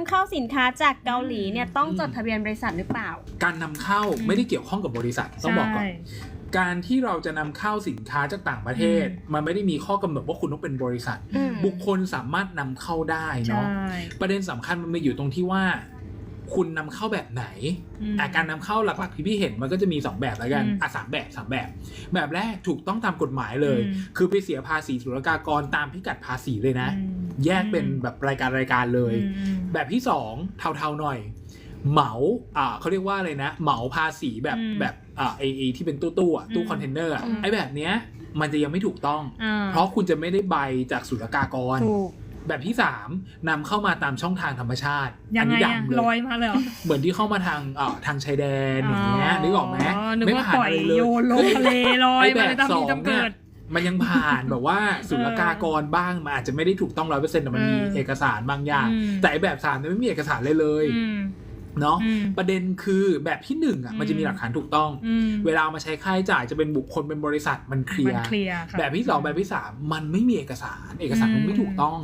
ำเข้าสินค้าจากเกาหลีเนี่ยต้องจดทะเบียนบริษัทหรือเปล่า การนำเข้าอืมไม่ได้เกี่ยวข้องกับบริษัทต้องบอกก่อนใช่การที่เราจะนำเข้าสินค้าจากต่างประเทศอืมมันไม่ได้มีข้อกำหนดว่าคุณต้องเป็นบริษัทอืมบุคคลสามารถนำเข้าได้ใช่เนาะประเด็นสำคัญมันมาอยู่ตรงที่ว่า คุณนำเข้าแบบไหนอืมอะการนำเข้าหลักๆที่พี่เห็นมันก็จะมี 2 แบบแล้วกันอืมอะสามแบบสามแบบ แบบแรกถูกต้องตามกฎหมายเลยอืมคือไปเสียภาษีศุลกากรตามพิกัดภาษีเลยนะอืม แยกเป็นแบบรายการรายการเลยอืมแบบที่สองเทาๆหน่อย เหมาอ่าเขาเรียกว่าอะไรนะ เหมาภาษีแบบอืมแบบอ่าไอไอที่เป็นตู้ตู้ๆอะตู้อืมคอนเทนเนอร์อะอืมไอแบบเนี้ยมันจะยังไม่ถูกต้องอ่าเพราะคุณจะไม่ได้ใบจากศุลกากรถูกแบบที่สามนำเข้ามาตามช่องทางธรรมชาติยัอังไงนี้อะดำเลลอยยมาเลยเหรอเหมือนที่เข้ามาทางเอ่อทางชายแดนอย่างเงี้ยนึกออกไหมนึกไม่ว่าผ่านปล่อยอะไรเลยโยนลงทะเลลอยไอมาแบเลบยตามสอมีงตำเนี่เกิยด มันยังผ่านแบบว่าศุลกากรบ้างมันอาจจะไม่ได้ถูกต้องร้อยเปอร์เซ็นต์แต่มันมีเออเอกสารบางอย่างอืมแต่ไอ้แบบสามเนี่ยไม่มีเอกสารเลยเลยอืมเนาะอืมประเด็นคือแบบที่หนึ่งอะอืมมันจะมีหลักฐานถูกต้องอืมเวลาเอามาใช้ค่าใช้จ่ายจะเป็นบุคคลเป็นบริษัทมันเคลียมันร์เคลียร์ค่ะแบบที่สองแบบที่สามมันไม่มีเอกสาร เอกสารมันไม่ถูกต้อง